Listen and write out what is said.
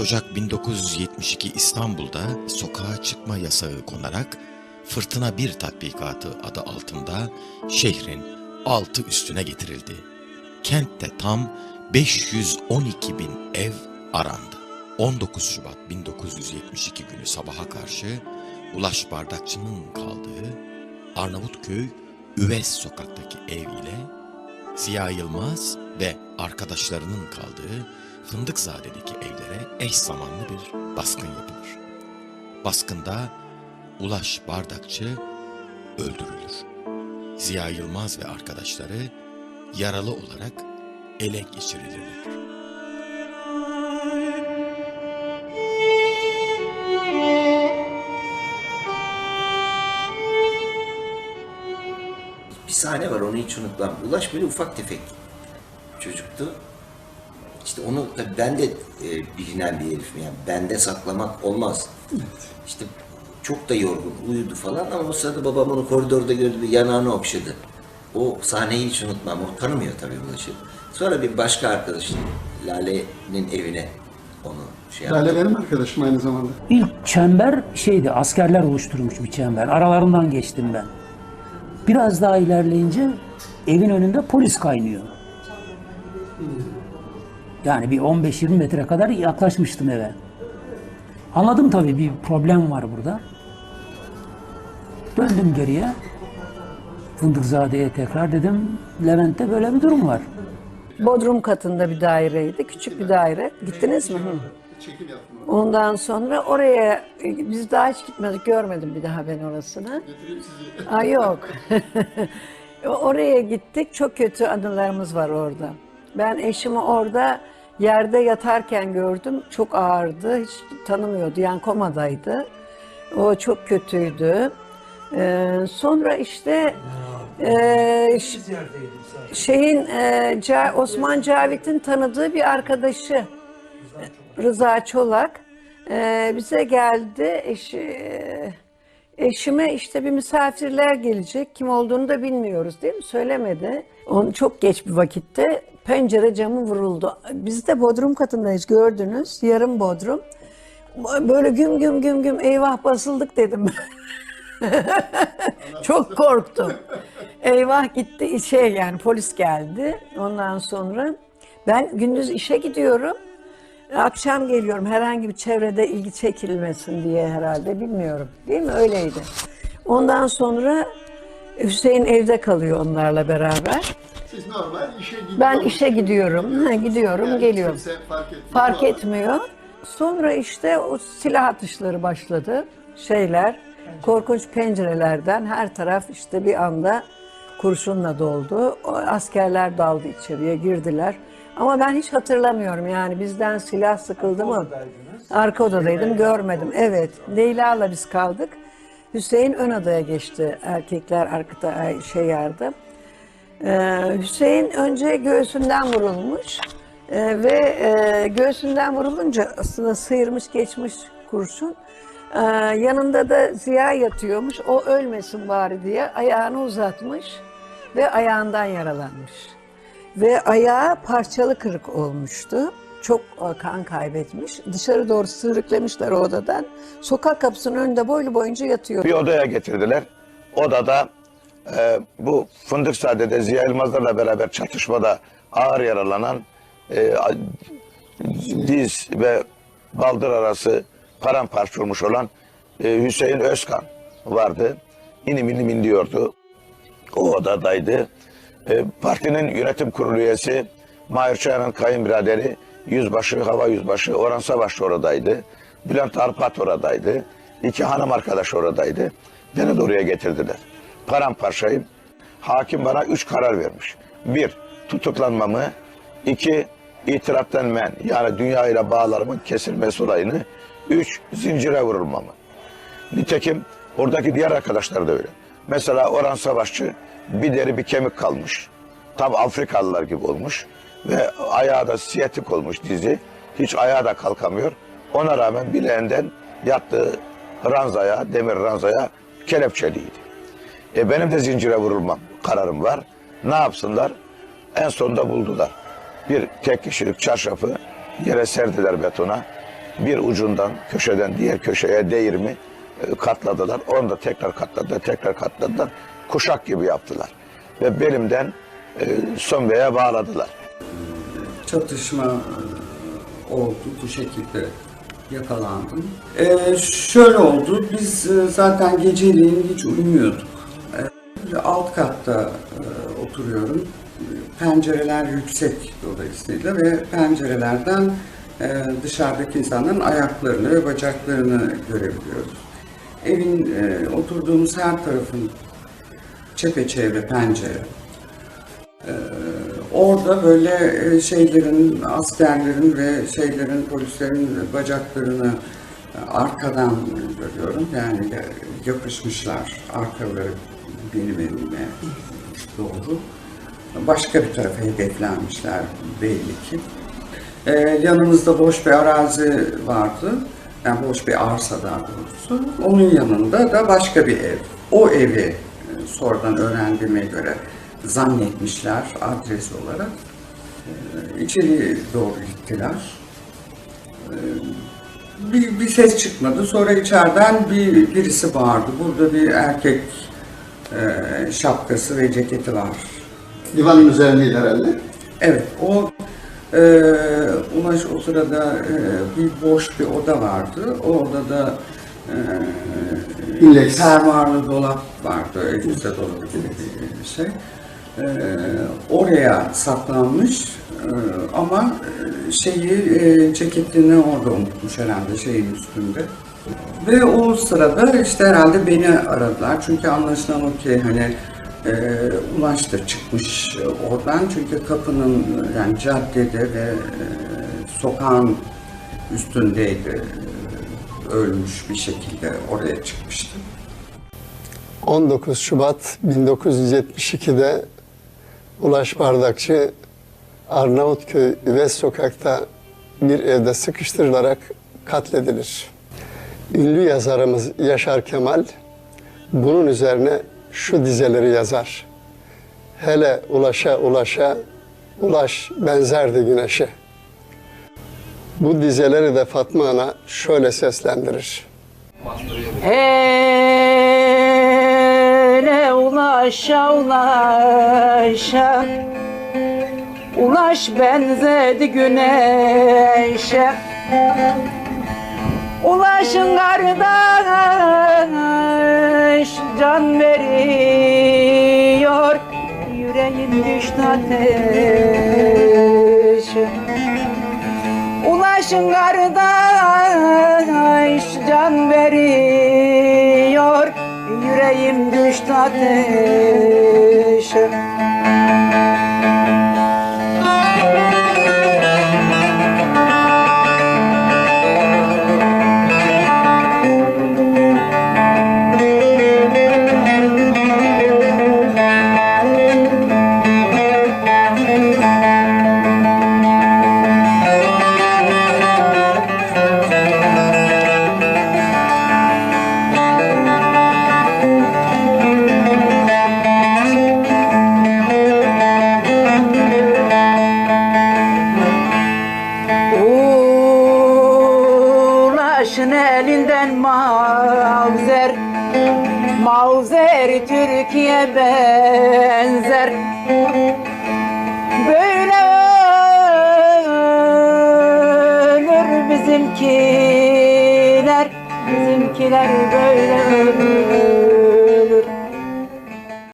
Ocak 1972 İstanbul'da sokağa çıkma yasağı konarak Fırtına 1 tatbikatı adı altında şehrin altı üstüne getirildi. Kentte tam 512 bin ev arandı. 19 Şubat 1972 günü sabaha karşı Ulaş Bardakçı'nın kaldığı Arnavutköy Üves sokaktaki ev ile Ziya Yılmaz ve arkadaşlarının kaldığı Fındıkzade'deki evlere eş zamanlı bir baskın yapılır. Baskında Ulaş Bardakçı öldürülür. Ziya Yılmaz ve arkadaşları yaralı olarak ele geçirilirler. Bir sahne var onu hiç unutmam. Ulaş böyle ufak tefek çocuktu. İşte onu tabii ben de e, bilinen bir herifim yani bende saklamak olmaz. İşte çok da yorgun uyudu falan ama o sırada babam onu koridorda gördü bir yanağını okşadı. O sahneyi hiç unutmam. O tanımıyor tabii Ulaş'ı. Sonra bir başka arkadaş Lale'nin evine onu şey yaptı. Lale benim arkadaşım aynı zamanda. İlk çember şeydi, askerler oluşturmuş bir çember. Aralarından geçtim ben. Biraz daha ilerleyince evin önünde polis kaynıyor. Yani bir 15-20 metre kadar yaklaşmıştım eve. Anladım tabii bir problem var burada. Döndüm geriye. Fındıkzade'ye tekrar dedim, Levent'te böyle bir durum var. Bodrum katında bir daireydi. Küçük bir daire. Gittiniz mi? Hı. Çekim yaptım. Ondan sonra oraya biz daha hiç gitmedik. Görmedim bir daha ben orasını. Aa, yok. oraya gittik. Çok kötü anılarımız var orada. Ben eşimi orada yerde yatarken gördüm. Çok ağırdı. Hiç tanımıyordu. Yani komadaydı. O çok kötüydü. Ee, sonra işte e, şeyin e, Ca- Osman Cavit'in tanıdığı bir arkadaşı Rıza Çolak e, bize geldi. Eşi, e, eşime işte bir misafirler gelecek. Kim olduğunu da bilmiyoruz değil mi? Söylemedi. Onu çok geç bir vakitte pencere camı vuruldu. Biz de bodrum katındayız gördünüz. Yarım bodrum. Böyle güm güm güm güm eyvah basıldık dedim. Çok korktum. Eyvah gitti şey yani polis geldi. Ondan sonra ben gündüz işe gidiyorum. Akşam geliyorum herhangi bir çevrede ilgi çekilmesin diye herhalde bilmiyorum. Değil mi? Öyleydi. Ondan sonra Hüseyin evde kalıyor onlarla beraber. Siz normal işe gidiyorsunuz. Ben işe gidiyorum. Ha, gidiyorum, Yani geliyorum. Fark etmiyor. Fark etmiyor. Sonra işte o silah atışları başladı. Şeyler, korkunç pencerelerden her taraf işte bir anda kurşunla doldu. O askerler daldı içeriye, girdiler. Ama ben hiç hatırlamıyorum yani bizden silah sıkıldı mı? Arka odadaydım, görmedim. Evet, Leyla'la biz kaldık. Hüseyin ön odaya geçti. Erkekler arkada şey yardı. Ee, Hüseyin önce göğsünden vurulmuş Ee, ve e, göğsünden vurulunca aslında sıyırmış geçmiş kurşun. Ee, yanında da Ziya yatıyormuş. O ölmesin bari diye ayağını uzatmış ve ayağından yaralanmış. Ve ayağı parçalı kırık olmuştu. Çok e, kan kaybetmiş. Dışarı doğru sürüklemişler o odadan. Sokak kapısının önünde boylu boyunca yatıyor. bir odaya getirdiler. Odada e, bu Fındıkzade'de Ziya Yılmazlar'la beraber çatışmada ağır yaralanan e, diz ve baldır arası paramparça olmuş olan e, Hüseyin Özkan vardı. İnim inim inliyordu. O odadaydı. E, partinin yönetim kurulu üyesi Mahir Çayan'ın kayınbiraderi Yüzbaşı, Hava Yüzbaşı Orhan Savaş da oradaydı. Bülent Arpat oradaydı. İki hanım arkadaş oradaydı. Beni de oraya getirdiler. Paramparçayım. Hakim bana üç karar vermiş. Bir, tutuklanmamı. iki itiraftan men yani dünya ile bağlarımın kesilmesi olayını. Üç, zincire vurulmamı. Nitekim oradaki diğer arkadaşlar da öyle. Mesela Orhan Savaşçı bir deri bir kemik kalmış. Tam Afrikalılar gibi olmuş. Ve ayağı da siyatik olmuş dizi. Hiç ayağa da kalkamıyor. Ona rağmen bileğinden yattığı ranzaya, demir ranzaya kelepçeliydi. E benim de zincire vurulmam kararım var. Ne yapsınlar? En sonunda buldular. Bir tek kişilik çarşafı yere serdiler betona. bir ucundan köşeden diğer köşeye değirmi e, katladılar. Onu da tekrar katladılar, tekrar katladılar. Kuşak gibi yaptılar. Ve belimden e, sömbeğe bağladılar. çatışma oldu. Bu şekilde yakalandım. E, şöyle oldu. Biz e, zaten geceliğin hiç uyumuyorduk. E, alt katta e, oturuyorum. Pencereler yüksek dolayısıyla ve pencerelerden e, dışarıdaki insanların ayaklarını ve bacaklarını görebiliyoruz. Evin e, oturduğumuz her tarafın çepeçevre pencere. Orada böyle e, şeylerin, askerlerin ve şeylerin, polislerin bacaklarını e, arkadan görüyorum. Yani yapışmışlar arkaları benim elime doğru. Başka bir tarafa hedeflenmişler belli ki. Ee, yanımızda boş bir arazi vardı. Yani boş bir arsa daha doğrusu. Onun yanında da başka bir ev. O evi sonradan öğrendiğime göre zannetmişler adres olarak. Ee, içeri doğru gittiler. Ee, bir, bir ses çıkmadı. Sonra içeriden bir birisi bağırdı. Burada bir erkek e, şapkası ve ceketi var Divanın üzerindeydi herhalde. Evet, o e, Ulaş o sırada e, bir boş bir oda vardı. O odada İndeks. fermuarlı dolap vardı, elimizde dolap gibi bir şey. E, oraya saklanmış e, ama şeyi e, ceketini orada unutmuş herhalde şeyin üstünde. Ve o sırada işte herhalde beni aradılar. Çünkü anlaşılan o ki hani e, Ulaş da çıkmış oradan. Çünkü kapının yani caddede ve e, sokağın üstündeydi. Ölmüş bir şekilde oraya çıkmıştı. 19 Şubat 1972'de Ulaş Bardakçı Arnavutköy Üves Sokak'ta bir evde sıkıştırılarak katledilir. Ünlü yazarımız Yaşar Kemal bunun üzerine şu dizeleri yazar. Hele ulaşa ulaşa, ulaş benzerdi güneşe. Bu dizeleri de Fatma Ana şöyle seslendirir. Hele ulaşa ulaşa Ulaş benzedi güneşe Ulaşın kardeş can veriyor Yüreğim düştü ateşe Ulaşın kardeş can veriyor. Yüreğim düştü ateşe mavzer Türkiye benzer. Böyle ölür bizimkiler. Bizimkiler böyle